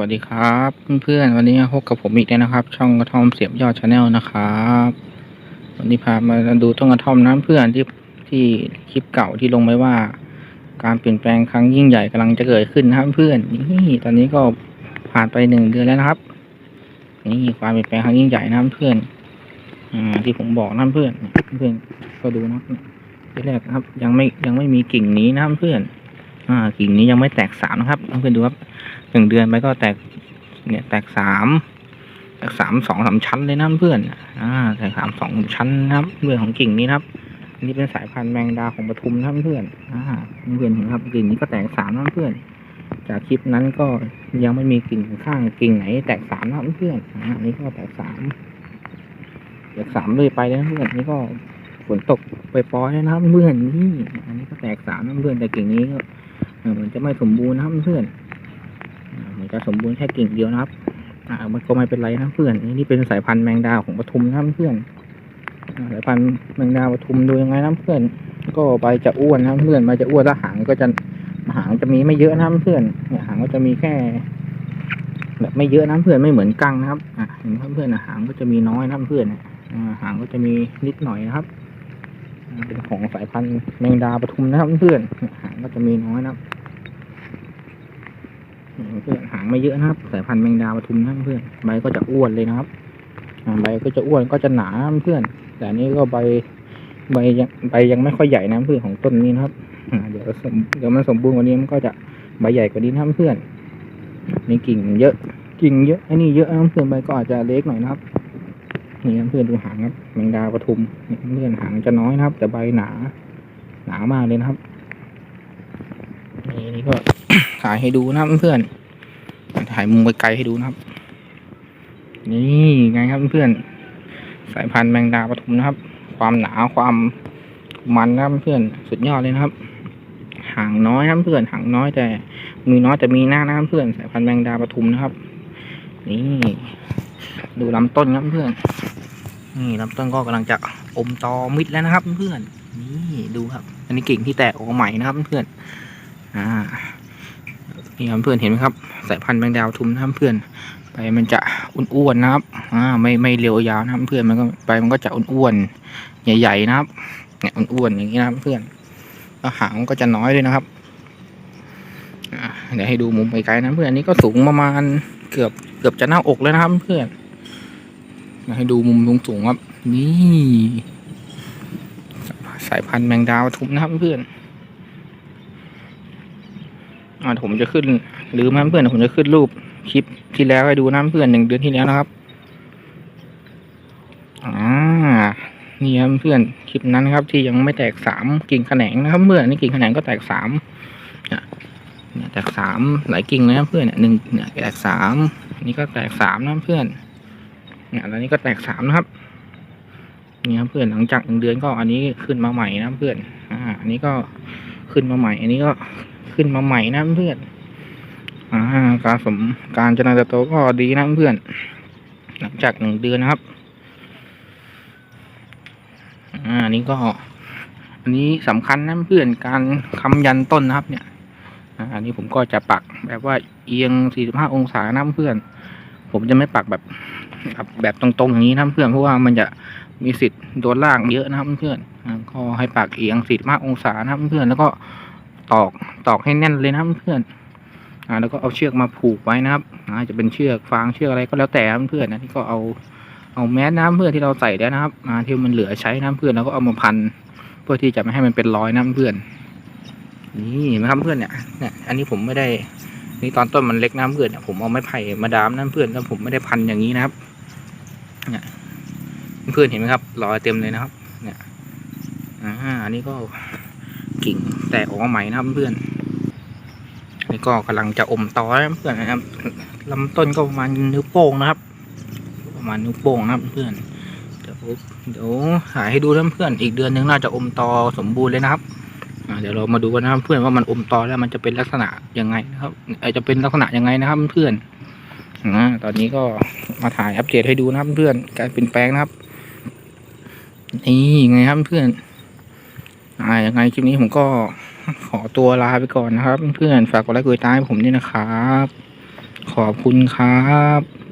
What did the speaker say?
วัสดีครับเพื่อนๆวันนี้พบกับผมอีกแล้วนะครับ ช่องกระท่อมเสียบยอดชาแนลนะครับ วันนี้พามาดูต้นกระท่อมน้ำเพื่อนที่ที่คลิปเก่าที่ลงไว้ว่า การเปลี่ยนแปลงครั้งยิ่งใหญ่กำลังจะเกิดขึ้นนะครับเพื่อนนี่ตอนนี้ก็ผ่านไปหนึ่งเดือนแล้วนะครับ นี่ความเปลี่ยนแปลงครั้งยิ่งใหญ่นะเพื่อนอ่าที่ผมบอกนะเพื่อนเพื่อนก็ดูนะที่แรกนะครับ ยังไม่ยังไม่มีกิ่งนี้นะเพื่อน อ่ากิ่งนี้ยังไม่แตกสามนะครับเพื่อนๆดูครับหนึ่งเดือนไปก็แตกเนี่ยแตกสามแตกสามสองสามชั้นเลยนะเพื่อนอ่าแตกสามสองชั้นนะครับเรื่องของกิ่งนี้นะครับอันนี้เป็นสายพันธุ์แมงดาของปทุมนะครับเพื่อนอ่าเพื่อนเห็นครับกิ่งนี้ก็แตกสามนะเพื่อน จากคลิปนั้นก็ยังไม่มีกิ่งข้างกิ่งไหน แตกสามนะเพื่อนอ่าอันนี้ก็แตกสามแตกสามเลยไปแล้วนะเพื่อนนี่ก็ฝนตกไปปอยๆแล้วนะครับเพื่อนนี่อันนี้ก็แตกสามนะเพื่อนแต่กิ่งนี้ก็ มันจะไม่สมบูรณ์นะครับเพื่อนอ่ามันจะสมบูรณ์แค่กิ่งเดียวนะครับ อ่า มันก็ไม่เป็นไรนะเพื่อน นี่เป็นสายพันธุ์แมงดาของปทุมนะเพื่อนสายพันธุ์แมงดาปทุมดูยังไงนะเพื่อน ก็ใบจะอ้วนนะเพื่อนใบจะอ้วนแล้วหางก็จะหางจะมีไม่เยอะนะเพื่อนเนี่ยหางก็จะมีแค่ แบบไม่เยอะนะเพื่อนไม่เหมือนกังนะครับ อ่าเห็นไหมเพื่อนนะหางก็จะมีน้อยนะเพื่อนอ่าหางก็จะมีนิดหน่อยนะครับเป็นของสายพันธุ์แมงดาปทุมนะครับเพื่อนหางก็จะมีน้อยนะครับ เพื่อนหางไม่เยอะนะครับ สายพันธุ์แมงดาปทุมนะเพื่อนใบก็จะอ้วนเลยนะครับใบก็จะอ้วนก็จะหนาเพื่อน แต่นี้ก็ใบใบยังใบยังไม่ค่อยใหญ่นะเพื่อนของต้นนี้นะครับเดี๋ยวสมเดี๋ยวมันสมบูรณ์กว่านี้มันก็จะใบใหญ่กว่านี้นะเพื่อนนี่กิ่งเยอะกิ่งเยอะไอ้นี่เยอะนะเพื่อนใบก็อาจจะเล็กหน่อยนะครับนี่ครับเพื่อนดูหางครับแมงดาปทุมเพื่อนหางจะน้อยนะครับ แต่ใบหนา หนามากเลยนะครับ นี่นี่ก็ถ่ายให้ดูนะครับเพื่อนถ่ายมุมไกลๆให้ดูนะครับ นี่ไงครับเพื่อนสายพันธุ์แมงดาปทุมนะครับ ความหนาความมันนะครับเพื่อนสุดยอดเลยนะครับหางน้อยนะครับเพื่อนหางน้อยแต่มือน้อยแต่มีหน้านะครับเพื่อนสายพันธุ์แมงดาปทุมนะครับ นี่ ดูลำต้นครับเพื่อน นี่ลำต้นก็กำลังจะอมตอมิดแล้วนะครับ เพื่อนนี่ดูครับ อันนี้กิ่งที่แตกออกมาใหม่นะครับเพื่อน อ่านี่ครับเพื่อนเห็นไหมครับ สายพันธุ์แมงดาวทุมนะครับเพื่อนใบมันจะอ้วนๆนะครับอ่าไม่ไม่เรียวยาวนะครับเพื่อนมันก็ใบมันก็จะอ้วนๆใหญ่ ๆ นะครับเนี่ยอ้วนๆอย่างนี้นะครับเพื่อนแล้วหางมันก็จะน้อยด้วยนะครับเดี๋ยวให้ดูมุมไกลๆนะเพื่อนอันนี้ก็สูงประมาณเกือบเกือบจะหน้าอกแล้วนะครับเพื่อนให้ดูมุมสูงๆครับ นี่ สายพันธุ์แมงดาวทุมนะครับเพื่อน อ่าผมจะขึ้นหรือมันเพื่อนผมจะขึ้นรูปคลิปที่แล้วให้ดูนะเพื่อนหนึ่งเดือนที่แล้วนะครับอ่านี่ครับเพื่อนคลิปนั้นครับ ที่ยังไม่แตกสามกิ่งแขนงนะครับเพื่อนนี่กิ่งแขนงก็แตกสามเนี่ยเนี่ยแตกสามหลายกิ่งนะครับเพื่อนเนี่ยหนึ่งเนี่ยแตกสามนี่ก็แตกสามนะเพื่อนเนี่ยแล้วนี้ก็แตกสามนะครับนี่ครับเพื่อนหลังจากหนึ่งเดือนก็อันนี้ขึ้นมาใหม่นะเพื่อนอ่าอันนี้ก็ ขึ้นมาใหม่ อันนี้ก็ขึ้นมาใหม่นะเพื่อนอ่าการสมการจริญเติบโตก็ดีนะเพื่อน หลังจากหนึ่งเดือนนะครับ อ่าอันนี้ก็ อันนี้สำคัญนะเพื่อนการค้ำยันต้นนะครับ เนี่ยอันนี้ผมก็จะปักแบบว่าเอียง 45 องศานะเพื่อน ผมจะไม่ปักแบบ แบบแบบตรงๆอย่างนี้นะเพื่อนเพราะว่ามันจะมีสิทธิ์โดนลากเยอะนะครับเพื่อนอ่าก็ให้ปักเอียง45องศานะครับเพื่อนแล้วก็ตอกตอกให้แน่นเลยนะครับเพื่อนอ่าแล้วก็เอาเชือกมาผูกไว้นะครับอาจะเป็นเชือกฟางเชือกอะไรก็แล้วแต่นะเพื่อนนะที่ก็เอาเอาแมสน้ำเพื่อนที่เราใส่แล้วนะครับอ่าที่มันเหลือใช้น้ำเพื่อนแล้วก็เอามาพันเพื่อที่จะไม่ให้มันเป็นรอยน้ำเพื่อน นี่เห็นะครับเพื่อนเนี่ยเนี่ย อันนี้ผมไม่ได้นี่ตอนต้นมันเล็กน้ำเพื่อนผมเอาไม้ไผ่มาดามน้ำเพื่อนแล้วผมไม่ได้พันอย่างนี้นะครับ เนี่ยเพื่อนเห็นไหมครับรอยเต็มเลยนะครับ เนี่ยอ่าอันนี้ก็กิ่งแตกออกมาใหม่นะครับเพื่อนนี่ก็กำลังจะอมตอแล้วเพื่อนนะครับลำต้นก็ประมาณนิ้วโป้งนะครับ ประมาณนิ้วโป้งนะครับเพื่อนเดี๋ยวเดี๋ยวหาให้ดูนะเพื่อนอีกเดือนหนึงน่าจะอมตอสมบูรณ์เลยนะครับเดี๋ยวเรามาดูกันนะครับเพื่อนว่ามันอมตอแล้วมันจะเป็นลักษณะยังไงนะครับอ่อจะเป็นลักษณะยังไงนะครับเพื่อน นะตอนนี้ก็มาถ่ายอัปเดตให้ดูนะครับเพื่อนการเปลี่ยนแปลงนะครับ นี่ไงครับเพื่อนอ่ายังไงคลิปนี้ผมก็ขอตัวลาไปก่อนนะครับ เพื่อนฝากกดไลค์กดติดตามให้ผมด้วยนะครับ ขอบคุณครับ